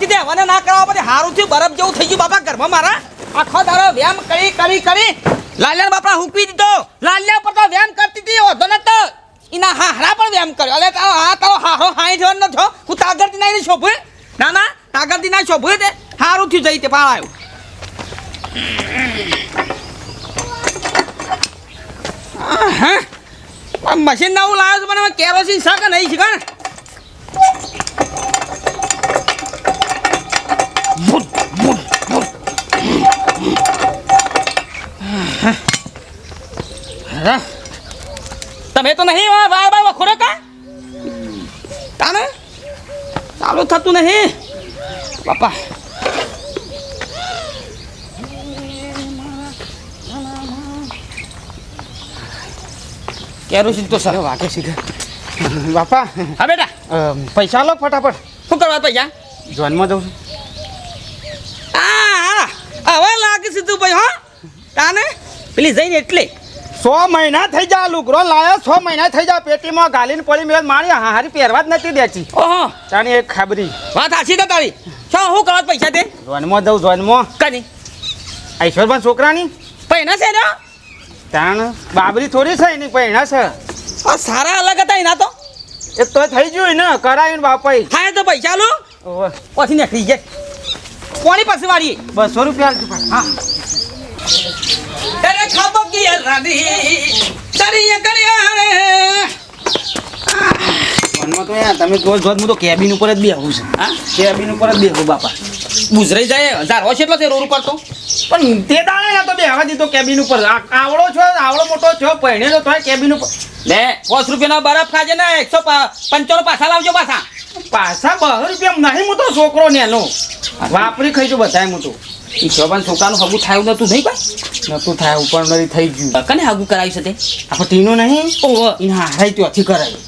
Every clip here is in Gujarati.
થઈ ના ના ના કરાવવા પછી હારું થયું બરફ જેવું થઈ ગયું બાપા ઘરમાં મારા. આખો તારો વ્યાયામ કરી કરી કરી. લાલ્યા બાપા હુકવી દીધો. લાલ્યા પર તો વ્યાયામ કરતી હતી હોતો નતો. એના હારા પણ વ્યાયામ કર્યો. અલે તારો હા તારો હારો હાઈ જવાનો ન થયો? હું તાગરથી ના શોભું ના ના તાગરથી ના શોભું તે. હારું થયું જઈ તે પાળાયું હા? મશીન નવું લાવ્યો છું મને કેરોસીન શાક નહીં છે તમે તો નહીં વાર વા વા વખોડો કા તાને? ચાલુ થતું નહીં. બાપા. કેરોસીન તો સર વાગે છે બાપા. હા બેટા. પૈસા લો ફટાફટ. શું કરવા પૈસા? જોનમાં જઉં છું. હવે લાગે તું ભાઈ હા. તાને? પેલી જઈને એટલે. સો મહિના થઈ જા લુગરો લાયો સો મહિના થઈ જા પેટીમાં ગાલીને પડી મેળ મારી હારી પહેરવા જ નથી દેતી. ઓહો. તાણી એક ખાબરી. વાત હાચી તો તારી. છો હું કરવા પૈસા તે? જોનમાં દઉં જોનમાં. કની ઐશ્વરભાઈ છોકરાની? પૈના છે ને તાણ બાબરી થોડી છે એની પૈણા છે. આ સારા અલગ હતા એના તો. એ તો થઈ ગયું ને કરાવીને બાપાઈ હા તો પૈસા લો. પછી નીકળી જાય કોની પાસે વાળી બસો રૂપિયા હા. અરે ખાબો કી રાધી દરિયા કર્યા જોનમાં તો યાર તમે રોજ રોજ હું તો કેબિન ઉપર જ બેહું છું. હા? કેબિન ઉપર જ બેહું બાપા. ગુજરાઈ જાય હજાર છે એટલો છે રોડ ઉપર તો. પણ તે દાડે તો તો બેહવા દીધો કેબિન ઉપર. આવડો છો આવડો મોટો છો પહેણેલો તોય કેબિન ઉપર. લે પાંચ રૂપિયાનો બરફ ખાજે ને એકસો પંચાણું પાછા લાવજો પાછા. પાછા બસો રૂપિયા નહીં હું તો છોકરો નેનો. વાપરી ખાઈશું બધાય હું તો. ઈશ્વરભાઈ છોકરાનું હગું થાયું નતું નહીં ભાઈ? નતું થાય ઉપર નરી થઈ ગયું. કને હગું કરાવી શકે આપણે ટીનો નહીં. ઓહો. એને હારાઈ ત્યાંથી કરાયું.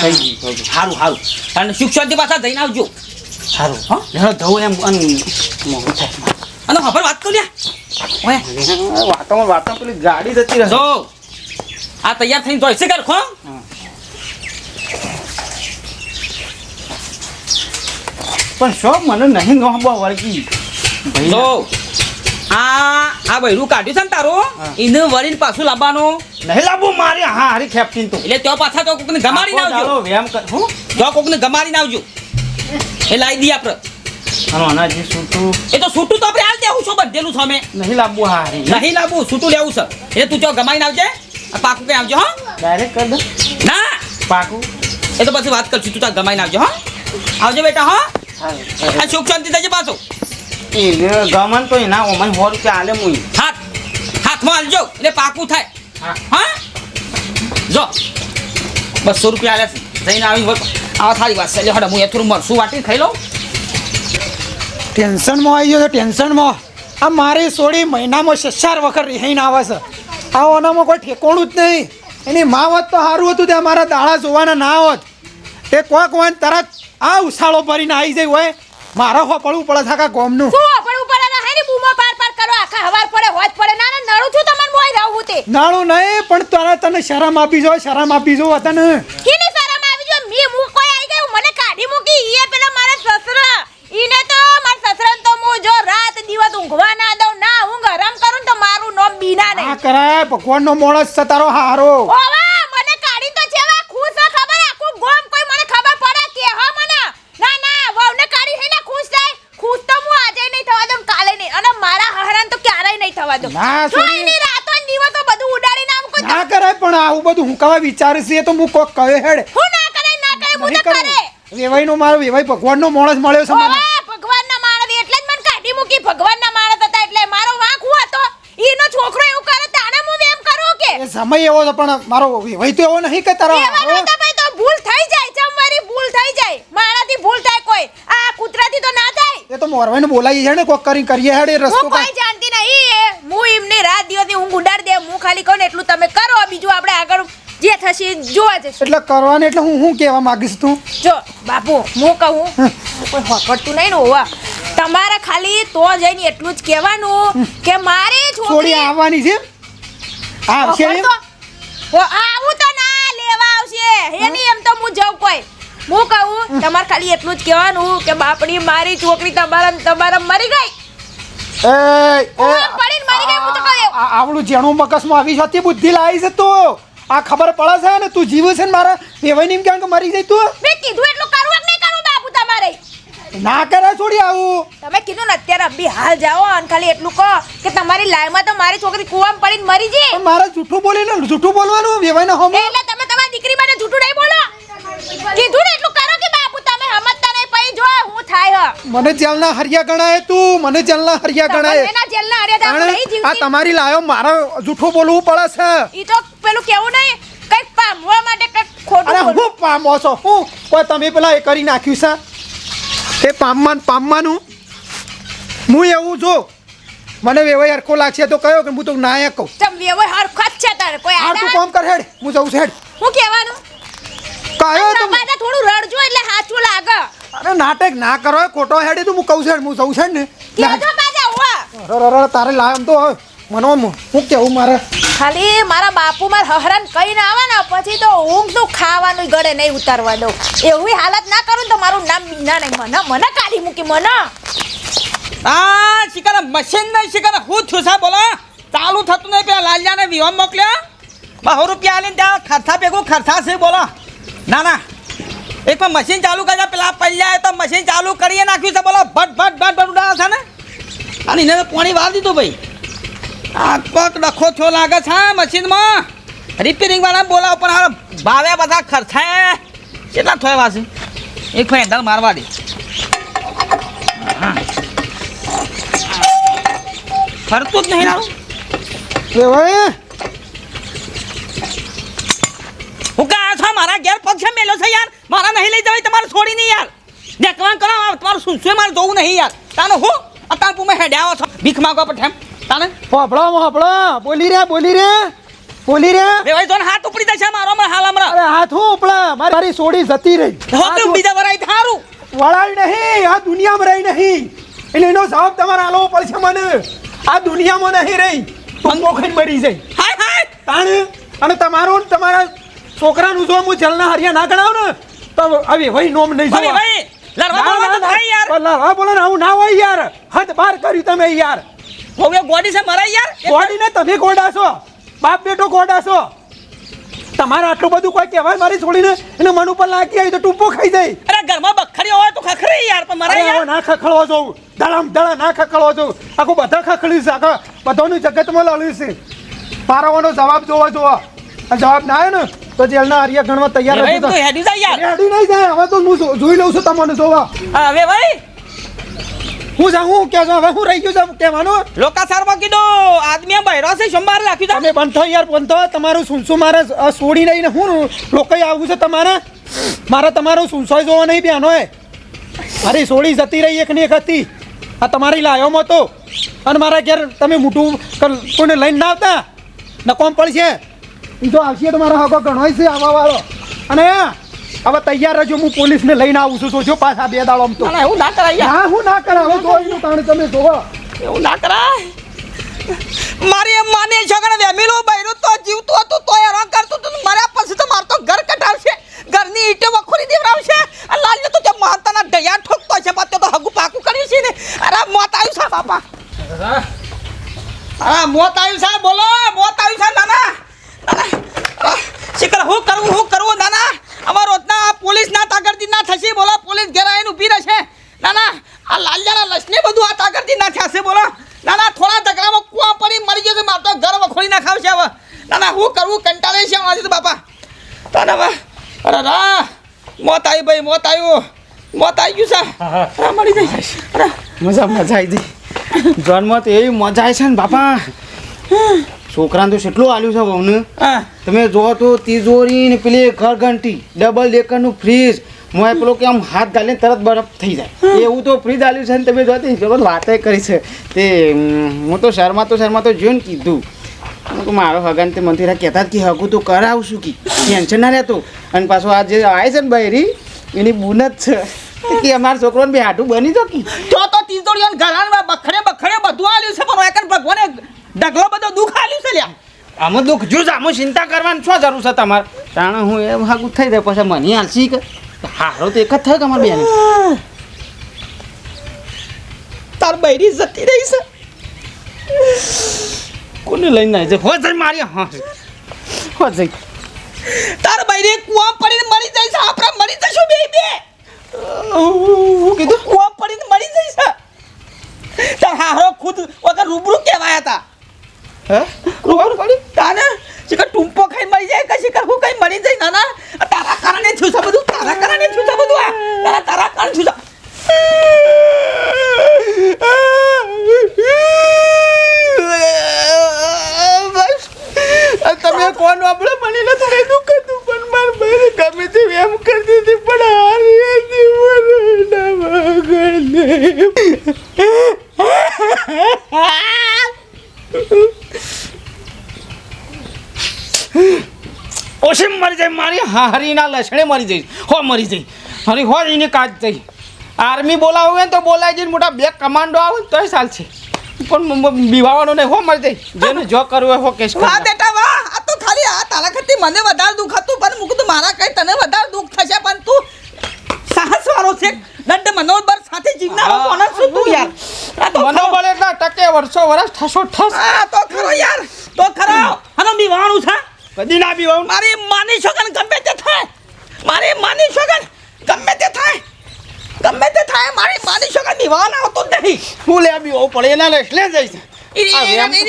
થઈ ગયું સારું સારું અને શિક્ષણ પાછા જઈને આવજો. સારું હા? ધવું એમ અને મોડું થાય. અને ખબર વાત કરી વાતોમાં વાતો પેલી ગાડી જતી રહે. આ તૈયાર થઈને જોઈશે કર ખો. પણ શોખ મને નહીં નોહબો વળગી. જો આ આ બૈરું કાઢ્યું છે ને તારું? હા. એને વળીને પાછું લાવવાનું. નહીં લાવવું મારે હા હારી ખેપટીન તું. એટલે તો પાછા તો કોકને ગમાડી ના આવજો. વેમ કર હું? તો કોકને ગમાડીને આવજો. એ લાવી દઈએ આપણે. અનાજી સૂટું. એ તો છૂટું તો આપણે હાલ દેવું છો બધેલું છે અમે. નહીં લાવવું હારી. નહીં લાવવું છૂટું લેવું છે. એ તું ચો ગમાઈને આવજે. આ પાકું કઈ આવજો હા. ડાયરેક્ટ કર દે. ના. પાકું. એ તો પછી વાત કરશું તું તાર ગમાઈને આવજો હા. આવજો બેટા હા. સુખ શાંતિ થશે પાછો. એ ગમન તો એના ઓમન સો રૂપિયા આલે મુઈ. હાથ હાથમાં હાલજો એટલે પાકું થાય. હા. હા? જો બસો રૂપિયા આલે જઈને આવી. આવા થારી વાત છે. હડે હું એ થોડું મરસું વાટી ખાઈ લઉં. ટેન્શનમાં આવી ગયો ટેન્શનમાં. આ મારી સોડી મહિનામાં સસાર વખત રિહાઈને આવે છે. આ ઓનામાં કોઈ ઠેકોણું જ નહીં. એની મા હોત તો સારું હતું ત્યાં મારા દાડા જોવાના ના હોત. એ કોક હોય તરત આ ઉછાળો ભરીને આવી જાય હોય. મારે હો પડવું પડે આખા ગોમનું. શું આપણે ઉપર આના હે ને બૂમો પાર પાર કરો આખા હવાર પડે હોજ પડે. ના ના નડું છું તમને મોય રહું તે. નાણું નહીં પણ તારે તને શરમ આપી જો શરમ આપી જો તને. હીને શરમ આવી જો મી મુ કોઈ આવી ગયું મને કાઢી મૂકી. ઈએ પેલા મારા સસરા. ઈને તો મારા સસરાને તો હું જો રાત દિવસ ઊંઘવા ના દઉં. ના ઊંઘ હરામ કરું ને તો મારું નામ બીના આ કરે કરાય ભગવાનનો મોણસ છે તારો હારો. ઓવા મને કાઢી તો જેવા ખુશ છે ખબર આખું ગોમ કોઈ મને ખબર પડે કે હા મને ના ના વહુને કાઢી હે ને ખુશ થાય ખુશ તો હું આજે નહીં થવા દઉં કાલે નહીં અને મારા હરાન તો ક્યારેય નહીં થવા દઉં ના, છોડી. રાતો ને દિવસો બધું ઉડાડીને આમ કોઈ ના કરે પણ આવું બધું હું કવા વિચારે છે તો હું કોક કહે હેડ. હું ના કરે ના કરે હું તો કરે. વેવાઈનો મારો વેવાઈ ભગવાનનો માણસ મળ્યો છે મને. ભગવાનના માણસ એટલે જ મને કાઢી મૂકી ભગવાનના માણસ હતા એટલે મારો વાંક હું હતો. એનો છોકરો એવું કરે તાણે હું એમ કરું કે? એ સમય એવો છે પણ મારો વેવાઈ તો એવો નહીં કે તારો એવાનો તો ભાઈ તો ભૂલ થઈ જાય ચમવારી ભૂલ થઈ જાય. મારાથી ભૂલ થાય કોઈ. આ કૂતરાથી તો ના થાય. એ તો મોરવાઈને બોલાવી છે ને કોક કરી કરીએ હેડે રસ્તો હું એમને રાત દિવસની ઊંઘ ઉડાડ દે હું ખાલી કહું ને એટલું તમે કરો બીજું આપણે આગળ જે થશે જોવા જશે એટલે કરવાને એટલે હું શું કહેવા માંગીશ તું? જો બાપુ હું કહું કોઈ હોકડતું નહીં ને હોવા. તમારે ખાલી તો જઈને એટલું જ કહેવાનું કે મારે છોકરી આવવાની છે? આવશે ઓ આવું તો ના લેવા આવશે. એની એમ તો હું જાઉં કોઈ. હું કહું તમારે ખાલી એટલું જ કહેવાનું કે બાપડી મારી છોકરી તમારા તમારા મરી ગઈ. આવડું જેણું મગજમાં આવી છે તે બુદ્ધિ લાવી છે તું. આ ખબર પડે છે ને તું જીવે છે ને મારા વેવાઈ એમ કેમ કે મરી જાય તું. મેં કીધું એટલું કરવું નહીં કરું બાપુ તમારે. ના કરે છોડી આવું. તમે કીધું ને અત્યારે અભી હાલ જાઓ અને ખાલી એટલું કહો કે તમારી લાઈમાં તો મારી છોકરી કુવામ પડીને મરી જઈ મારે જૂઠું બોલીને જૂઠું બોલવાનું વેવાઈને હમ. એટલે તમે તમારી દીકરી માટે જૂઠું નહીં બોલો. કીધું ને એટલું કરો કે બાપુ તમે સમજતા નહીં પછી જો હું થાય હ મને જેલના હરિયા ગણાય તું મને જેલના હરિયા ગણાય. જેલના તો નહીં આ તમારી લાયો મારો જૂઠું બોલવું પડે છે. ઈ તો પેલું કેવું નહીં કંઈક પામવા માટે કંઈક ખોટું અરે. હું પામો છો? હું? કોઈ તમે પેલા એ કરી નાખ્યું છે? એ પામવાન પામવાનું? હું એવું જો મને વેવાય હરખો લાગશે તો કયો કે હું તો નાયક કહું ચમ વેવાય હરખો જ છે તારે કોઈ આ તું કામ કર હેડ હું જઉં છું હેડ. હું કહેવાનું? કયો તો થોડું રડજો એટલે સાચું લાગે. અરે નાટક ના કરો ખોટો હેડે તું હું કહું છું હું જઉં છું ને. તારે લાવ તો મનો હું કેવું મારે? ખાલી મારા બાપુ માર હહરાન કહીને આવે ને પછી તો ઊંઘ તો ખાવાનું ગળે નહીં ઉતારવા દઉં. એવી હાલત ના કરું ને તો મારું નામ બીના નહીં મને મને કાઢી મૂકી મને. આ શિકાર મશીન નહીં શિકાર હું થયું છે બોલો. ચાલુ થતું નહીં પેલા લાલિયાને વિવાહ મોકલ્યા. બહુ રૂપિયા આલીને ત્યાં ખર્ચા ભેગું ખર્ચા છે બોલો. ના ના. એક પણ મશીન ચાલુ કરજા. પેલા પલ્યા તો મશીન ચાલુ કરીએ નાખ્યું છે. બોલો ભટ ભટ ભટ ભટ ઉડાવે છે ને? અને એને પાણી વાર દીધું ભાઈ. આ પગ ડખો થયો લાગે છે મશીનમાં રિપેરિંગ વાળા બોલાવ પણ હાલ ભાવે બધા ખર્ચા. કેટલા થયા વાસી એક ફેંડલ મારવા દે. ફરતું જ નહીં વેવાઈ હું કા છો મારા ઘેર પગ છે મેલો છે યાર. મારા નહીં લઈ જવાય તમારે છોડી નહીં યાર. દેખવાન કરો આ તમારું શું શું મારે જોવું નહીં યાર. તાનો હું અત્યારે તું મેં હેડ્યા છો. ભીખ માગવા પર ઠેમ. તાને? હોપળો હોપળો બોલી રે બોલી રે. બોલી રે. બે ભાઈ જોને હાથ ઉપડી જશે મારો હમણાં હાલ હમણાં અરે હાથ હું ઉપડા? મારી મારી સોડી જતી રહી. હો તું બીજા વરાય થારું. વળાય નહીં. આ દુનિયામાં રહી નહીં. એટલે એનો જવાબ તમારે આલો પડશે મને. આ દુનિયામાં નહીં રહી. ખાઈને મરી જાય હાય હાય. તાણે? અને તમારું ને તમારા છોકરાનું જો હું જલના હરિયા ના ગણાવ ને તો આવી ભાઈ નોમ નહીં જોવા. ભાઈ લડવા ના, ના, ના. બોલો ને આવું ના હોય યાર. હદ બાર કર્યું તમે યાર. હવે ગોડી છે મરાય યાર? ગોડીને તમે ગોડા છો. બાપ બેટો ગોડા છો. તમારે આટલું બધું કોઈ કહેવાય મારી છોડીને? એને મન ઉપર લાગી આવી તો ટૂંપો ખાઈ જાય અરે ઘરમાં બખરી હોય તો ખખરી યાર પણ મરાય યાર. ના ખખડવો જોઉં ધડામ ધડા ના ખખડવો જોઉં આખું બધા ખખડ્યું છે. આખા બધાનું જગતમાં લડ્યું છે. મારાઓનો જવાબ જોવો જોવો. જવાબ ના આવ્યો ને તો જેલના આર્ય ગણવા તૈયાર નથી તું હેડી જાય યાર. હેડી નહીં જાય હવે તો હું જોઈ લઉં છું તમને જોવા. હવે ભાઈ હું જા હું કે હવે હું રહી ગયું છે કહેવાનું. સારવા કીધું આદમી બહેરો છે સોમવાર રાખ્યું તમે બંધો યાર બંધો તમારું સુનસું મારે છોડી નહીં ને હું લોકો આવું છે તમારે? મારે તમારું સુનસોય જોવો નહીં બેનો મારી સોળી જતી રહી એક ને એક હતી. આ તમારી લાયોમાં તો અને મારા ઘેર તમે મોટું કોઈને લઈને ના આવતા? નકોમ પડશે એ તો આવશે તમારો મારા હકો ઘણો છે આવવા વાળો અને હવે તૈયાર રહેજો હું પોલીસને લઈને આવું છું સોચો પાછા બે દાડો તો. હું ના કરાય હા હું ના કરાવું તો એનું કારણ તમે જોવો. એવું ના કરાય. મારી એમ માને છોકરા વેમીલો બૈરો તો જીવતો હતો તો હેરાન કરતો તો મર્યા પછી તો મારતો ઘર કટાવશે ઘરની ઈટો વખોરી દેવડાવશે. આ લાલ્યો તો જે માતાના ડયા ઠોકતો છે પાતે તો હગુ પાકું કર્યું છે ને. અરે મોત આવ્યું છે બાપા. અરે મોત આવ્યું છે બોલો મોત આવ્યું છે નાના નાના શીખર હું કરવું હું કરવું નાના અમારો રોજના પોલીસ ના તાકરતી ના થશે બોલો પોલીસ ઘેર આવીને ઊભી રહેશે નાના આ લાલિયાના લસને બધું આ તાકરતી ના થશે બોલો નાના થોડા ઝઘડામાં કુવા પડી મરી જશે મારે તો ઘર વખોડી ના ખાવશે હવે નાના હું કરવું કંટાળે છે આજે તો બાપા અરે રા મોત આવી ભાઈ મોત આવ્યું. મોત આવી ગયું અરે મરી જાય. અરે મજા મજા આવી જઈ જોનમાં તો એવી મજા આવી છે ને બાપા. છોકરાને તો કેટલું આલ્યું છે બહુને હા. તમે જો તો તિજોરી ને પેલી ઘર ઘંટી ડબલ ડેકરનું ફ્રીજ મોય પેલો કે આમ હાથ ગાલીને તરત બરફ થઈ જાય. એવું તો ફ્રીજ આલ્યું છે ને તમે જોતી તે વાતે કરી છે. તે હું તો શર્મા તો શર્મા તો જોઈને કીધું. કહું મારો હગન તે મંદિરા કહેતા જ કે હગું તો કરાવશું કી. ટેન્શન ના રહેતું અને પાછો આ જે આવે છે ને બૈરી એની બુન જ છે. કે અમારા છોકરોને બે હાટું બની જો કે. તો તો તીજોડીઓ ઘરાણ બખડે બખડે બધું આલ્યું છે પણ એકન ભગવાને ડગલો બધો દુઃખ આલ્યું છે લ્યા. આમાં દુઃખ જો આમાં ચિંતા કરવાની શું જરૂર છે તમારે? તાણે હું એ હાગું થઈ જાય પછી મને હાલશી કે હારો તો એક જ થયો કે અમારે બેન. તાર બૈરી જતી રહી છે. કોને લઈને આવી છે? હો જઈ મારી હા. હો જઈ તાર બૈરી કુવા પડીને મરી જાય છે આપણે મરી જશું બે બે. હું કીધું કુવા પડીને મરી જાય છે? તાર હારો ખુદ વગર રૂબરૂ કહેવાયા હતા. હે? રૂબરૂ પડી? તાને? શિખર ટૂંપો ખાઈ મરી જાય કે શિખર હું કઈ મરી જાય ના ના. તારા કારણે થયું છે બધું તારા કારણે થયું છે બધું આ. તારા તારા કારણે થયું બસ તમે કોણ વાપરો? મને નથી કઈ દુઃખ હતું, પણ માર ભાઈ ગમે તે એમ કરતી હતી, પણ હારી હતી ઓછી મરી જાય, મારી હારીના લસણે મરી જઈશ. હો, મરી જઈ હરી હો, એની કાચ જઈ આર્મી બોલાવે તો બોલાય જઈને મોટા બે કમાન્ડો આવે તોય ચાલશે. પણ બીવાવાનો નહીં. હો, મરી જાય. જેને જો કરવું હોય હો, કેસ કરી વાહ નાખ. બેટા વાહ આ તો ખાલી આ તારા કરતી મને વધારે દુઃખ હતું પણ મૂકું મારા કઈ તને વધારે દુઃખ થશે પણ તું સાહસ વાળો છે. દંડ મનોબળ સાથે જીવનારો. કોણ છું તું યાર? આ તો મનોબળ એટલા ટકે વર્ષો વર્ષ ઠસો ઠસ આ તો ખરો યાર તો ખરો. હનો બીવાનું છે. કદી ના બીવાવું મારી માની છોકન ગમે તે થાય. મારી માની છોકન ગમે તે થાય. ગમે તે થાય મારી માની છોકન બીવાન આવતો નહીં. હું લે બીવાવું પડે એના એટલે જઈશ. એની આ મેં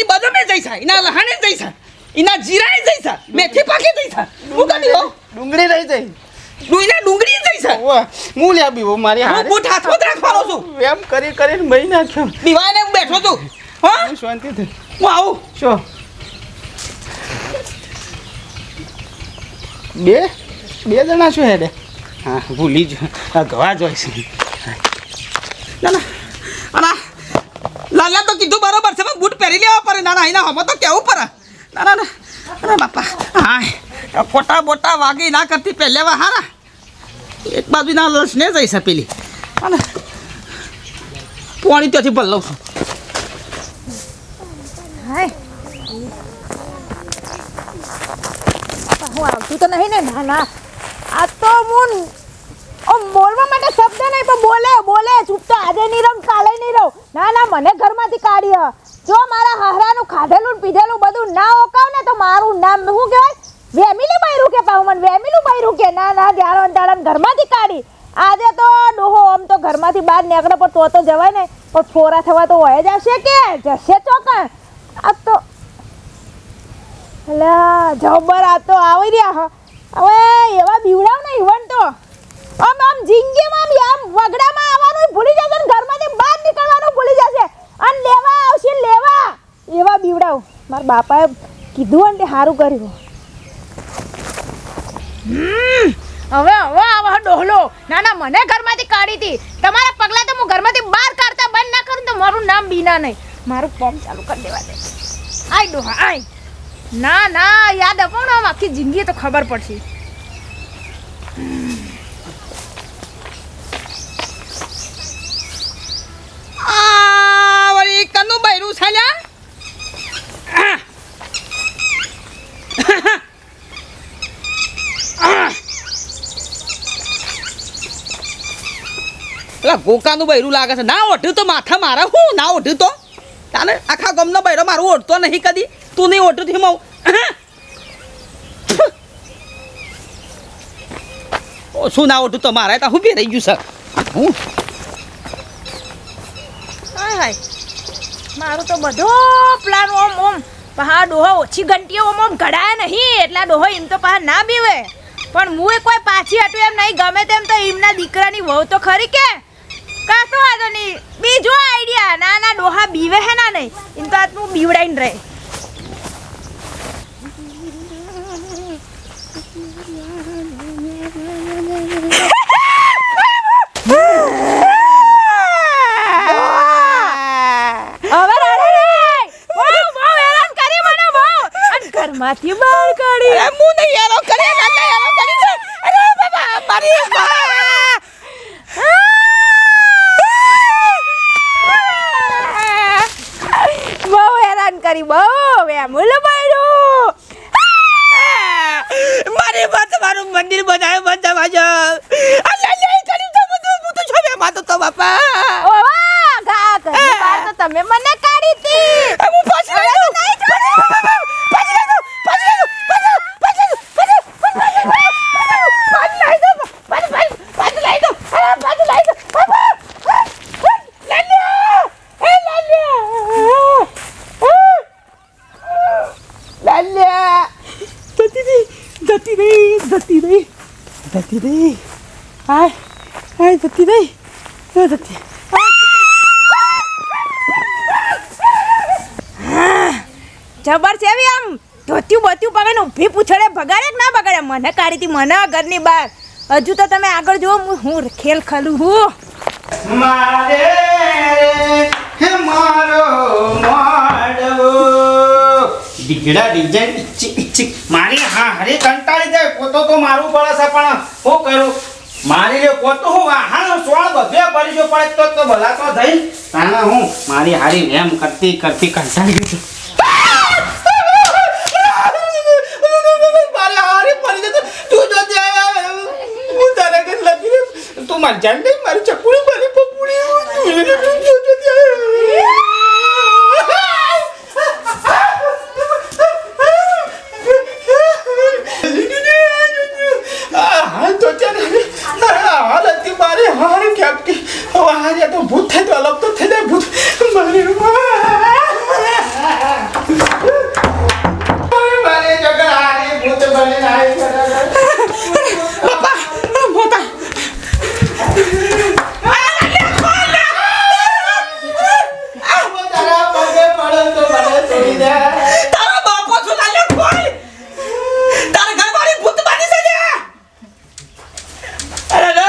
જઈશ એની લહાણે જઈ છે એના એ જઈ છે મેથી પાકી જઈ છે હું કરી હો ડુંગળી રહી જઈ. ડુંગળી ડુંગળી જઈ છે ઓવે, હું લે હો મારી હું હારે. બૂટ હાથમાં જ રાખવાનો છું. એમ કરી કરીને મહી નાખ્યો. દીવાને હું બેઠો છું. હા? હું શાંતિથી હું આવું. શું બે? બે જણા શું હેડે? હા ભૂલી જ આ ગવા જ હોય છે. ના ના. ના લાલા તો કીધું બરોબર છે પણ બૂટ પહેરી લેવા પડે. ના ના એના હમો તો કેવું પડે? ના ના ના અરે બાપા. હા ખોટા બોટા વાગી ના કરતી પહેલેવા હારા એક બાજુ ના લસને જઈ છે પેલી. અને પોણી ત્યાંથી ભલ લઉં છું. હું આવતું તો નહીં ને? ના ના. આ તો હું બોલવા માટે શબ્દ નહીં, પણ બોલે બોલે. ચૂપ આજે નહીં રહું કાલે નહીં રહું. ના ના, મને ઘરમાંથી કાઢી. જો મારા હાહરાનું ખાધેલું પીધેલું બધું ના ઓકાવ ને તો મારું નામ શું કહેવાય? વેમીલી બૈરું કે પાહું? મને વેમિલું બૈરું કે ના ના, ધ્યાન અંતાળા ઘરમાંથી કાઢી. આજે તો ડોહો, આમ તો ઘરમાંથી બહાર નીકળે, પણ તો તો જવાય ને પણ ફોરા થવા તો હોય જ આવશે કે? જશે ચોકણ. આ તો એટલે જબર, આ તો આવી રહ્યા હા. હવે એવા બીવડાવ ને ઇવન તો. આમ આમ જિંદગીમાં આમ વગડામાં આવવાનું ભૂલી જશે ને ઘરમાંથી બહાર નીકળવાનું ભૂલી જશે. અને લેવા આવશે, લેવા. એવા બીવડાવ. મારા બાપાએ કીધું ને સારું કર્યું. હવે હવે આવા ડોહલો. ના ના, મને ઘરમાંથી કાઢી હતી. તમારા પગલા તો હું ઘરમાંથી બહાર કાઢતા બંધ ના કરું તો મારું નામ બીના નહીં. મારું ફોર્મ ચાલુ કરી દેવા દે. આય ડોહા, આય. ના ના, યાદ અપાવ ને આમ આખી જિંદગી તો ખબર પડશે આ વળી કનું બૈરું છે લ્યા આ. આ. ગોકાનું બૈરું લાગે છે. ના ઓઢ્યું તો માથા મારા. હું ના ઓઢ્યું તો? તાને આખા ગમનો બૈરો મારું ઓઢતો નહીં કદી. તું નહીં ઓઢ્યું થી મઉં શું ના ઓઢું તો મારા ત્યાં બી રહી ગયું સર હું? હાય હાય. મારું તો બધો પ્લાન ઓમ ઓમ. પહા ડોહો ઓછી ઘંટીઓ ઓમ ઓમ ઘડાય નહીં. એટલા ડોહો એમ તો પહા ના બીવે. પણ હું કોઈ પાછી હટું એમ નહીં. ગમે તેમ તો એમના દીકરાની વહુ તો ખરી કે? કાતો વાંધો નહીં. બીજો આઈડિયા ના ના ડોહા બીવે હે ના નહીં. એમ તો હું બીવડાઈને રહે. હેરાન ઘરમાંથી બહાર કાઢી. હું નહીં યારો કરી અરે, બાબા, મારી તારી બહુ એમ ઉલબાયડું મારી માં તમારું મંદિર બનાવ્યું બધા બાજુ અલ્લા કરી તો બધું હું તો છવે માં તો તમે મને કાઢી હતી. હું પાછી જબર છે એવી આમ ધોત્યું બોત્યું પગને ઊભી પૂછડે, ભગાડે ના ભગાડે? મને કાઢી હતી મને ઘરની બહાર. હજુ તો તમે આગળ જુઓ, હું ખેલ ખલું હું મારે હે મારો માડવો. દીકડા ડિઝાઇન ઇચ્છી ઇચ્છી. મારી હા હરે કંટાળી જાય, પોતો તો મારું પડે છે પણ હું કરું? મારી જે પોતો હું વાહણ સોળ બધે ભરી જો પડે તો તો ભલા તો થઈ તાના હું મારી હારી એમ કરતી કરતી કંટાળી ગઈ છું મારી હારી પડી જતો તું જો ત્યાં હું તારે ઘર લગી રે તું મારી જાન નહીં મારી ચકુડી મારી પપુડી તું જો જો ત્યાં હાલ તો ત્યાં હાલ હતી મારી હાર કેમ કે હવે હાર તો ભૂત થાય તો અલગ તો થઈ જાય ભૂત મારી મારે જગર હારી ભૂત બને આવી મોટા તારા પગે પડે તો મને છોડી દે તારા બાપો છું લાલ્યા ખોલ તારા ઘરવાળી ભૂત બાની છે ને અરે રે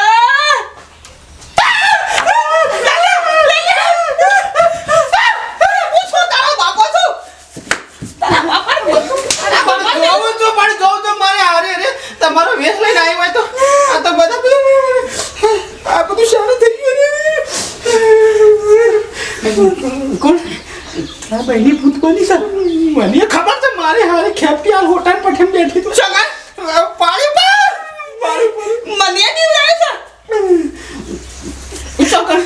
જોઉં છું પણ જોઉં છું મારે હારે રે તમારો વેશ લઈને આવ્યો હોય તો આ તો બધા પેલું આ બધું શાનું થઈ ગયું કોણ આ બહેની ભૂત બની છે મને ખબર છે મારે હારે ખેપી આ હોટલ પઠેમ બેઠી તું શગન પાણી પર પાણી પર મને બીવરાય છે ચોકન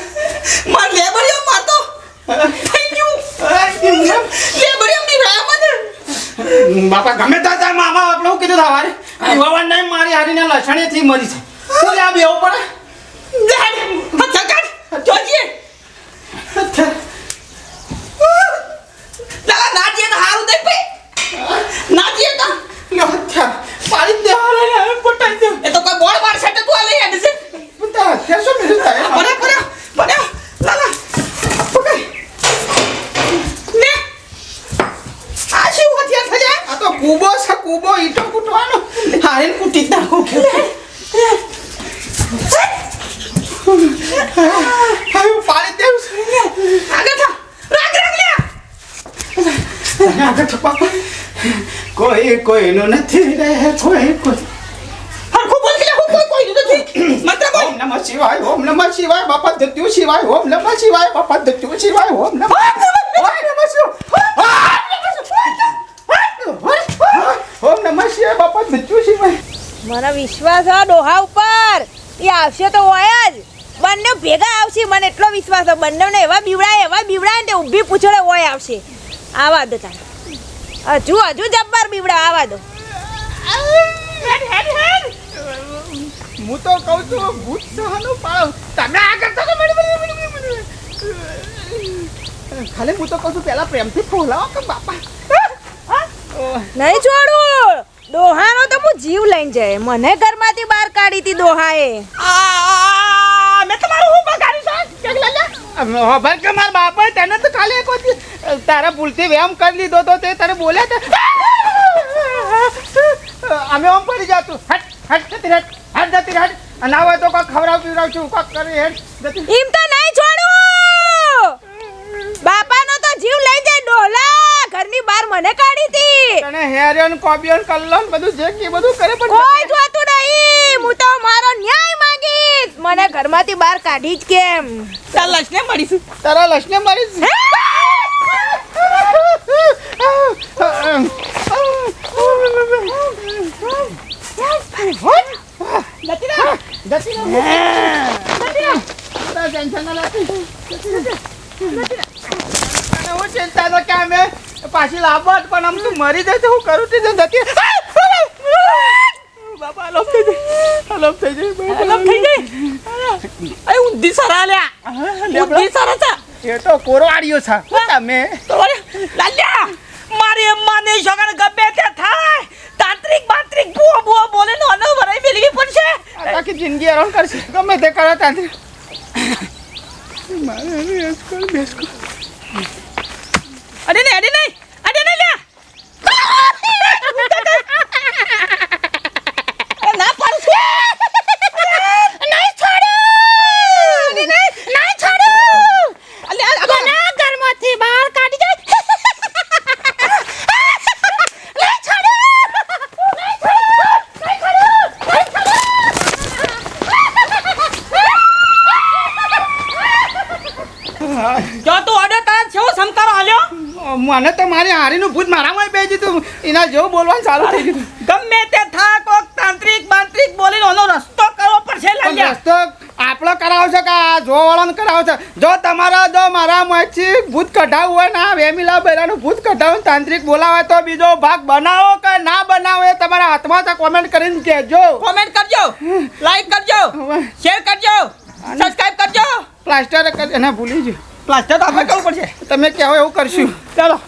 માર લેબરિયો મારતો થઈ ગયું લેબરિયો બીવરાય મને બાપા ગમે ત્યાં જાય મામા આપણે શું કીધું થવારે યુવાન નહીં મારી હારીને લસણીથી મરી છે. શું આ બેવું પડે? દેખ હથા કાઢ. જોજે લાલા ના જીએ તો હારું દેખ ભાઈ. ના જીએ તો લ્યો હથિયાર પાડી દે હાલે ને હવે પટાઈ દે એ તો કોઈ બોળ માર છે તું આ લઈ આને છે પુતા હથિયાર શું મેળું થાય પડ્યો પડ્યો પડ્યો લાલા પકડ લે આ શું હથિયાર થઈ જાય આ તો કૂબો છે કૂબો ઈટો કૂટવાનો? હારીને કૂટી નાખું હવે પાડી દેવું છે. આગળ થા. રાગ રાગ લે આગળ તો બાપા કોઈ કોઈનું નથી રહે કોઈ કોઈ. નમઃ શિવાય ઓમ નમઃ શિવાય બાપા દત્યુ શિવાય ઓમ નમઃ શિવાય બાપા દત્યુ શિવાય ઓમ નમઃ શિવાય છે મને વિશ્વાસ છે ડોહા ઉપર. એ આવશે તો હોય જ. બંને ભેગા આવશે મને એટલો વિશ્વાસ હોય બંનેને એવા બીવડાય એવા બીવડાય ને ઊભી પૂછડે હોય આવશે. આવા દો તારે હજુ હજુ જબ્બર બીવડા આવા દો. હું તો કહું છું ભૂત સહનો પાવ. તમે આગળ તો ખાલી હું તો કહું છું પહેલા પ્રેમથી ફોલાવો કે બાપા. નહીં છોડું. ડોહાનો તો હું જીવ લઈને જાય. મને ઘરમાંથી બહાર કાઢી હતી ડોહાએ મેં તમારું હું બગાડ્યું છે? કેક લાલ્યા કે મારા બાપા તને તો ખાલી એક વખત તારા ભૂલથી વેમ કરી લીધો તો તે તને બોલ્યા હતા અમે ઓમ પડી જાતું હટ હટ જતી હટ હટ જતી હટ અને આવે તો કોક ખવડાવ પીવડાવ છું કોક કરી હેડ જતી એમ તો નહીં છોડું બાપાનો તો જીવ લઈ જાય ડોલા ઘરની બહાર મને કાઢી હતી. તને હેરિયન કોબિયન કલ્લન બધું જે કે બધું કરે પણ કોઈ જોતું નહીં હું તો મારો ન્યાય માંગીશ મને ઘરમાંથી બહાર કાઢી જ કેમ ચાલ લક્ષને મળીશું તારા રહે જતી ટેન્શન ના લેતી ચિંતા તો પાછી લાવવા પણ આમ તું મરી જાય તો હું કરું તે જતી બાપા અલોપ થઈ જાય. અલોપ થઈ જાય. અલગ થઈ જાય? અરે ઊંધી સરા લ્યા. ઊંધી સરા છે એ તો કોરવાડીઓ છે. તમે? તો લાલ્યા મારી અમ્માને છોકરાને ગબે તે થાય. તાંત્રિક બાંત્રિક બુઓ બુઓ બોલે નો અનો ભરાઈ મેલવી પડશે. આખી જિંદગી હેરાન કરશે. ગમે તે કરો તાંત્રિક. મારે હવે હેસકોલ બેસકોલ અરે નહીં અરે નહીં અરે નહીં લ્યા એ ના પાડું છું નહીં છોડું નહીં નહીં છોડું અલ્યા આ મને ઘરમાંથી બહાર કાઢી જાય નહીં છોડું નહીં છોડું નહીં જો તું ઓર્ડર તાર છેવો સમકારો આલ્યો મને તો મારી હારીનું ભૂત મારામાં બે તું એના જેવું બોલવાનું ચાલુ થઈ ગયું. ગમે તે થા કોક તાંત્રિક બાંત્રિક બોલીને ઓનો રસ્તો કરવો પડશે લાગ્યા રસ્તો આપણો કરાવો છે કે આ જોવાળાનો કરાવો છે? જો તમારા જો મારા માંથી ભૂત કઢાવવું હોય ના વેમિલા બૈરાનું ભૂત કઢાવું તાંત્રિક બોલાવે તો બીજો ભાગ બનાવો કે ના બનાવો એ તમારા હાથમાં છે કોમેન્ટ કરીને કહેજો. કોમેન્ટ કરજો લાઈક કરજો શેર કરજો સબસ્ક્રાઇબ કરજો. પ્લાસ્ટર એને ભૂલી જ. પ્લાસ્ટર તો આપણે કરવું પડશે. તમે કહેવો એવું કરશું. ચાલો.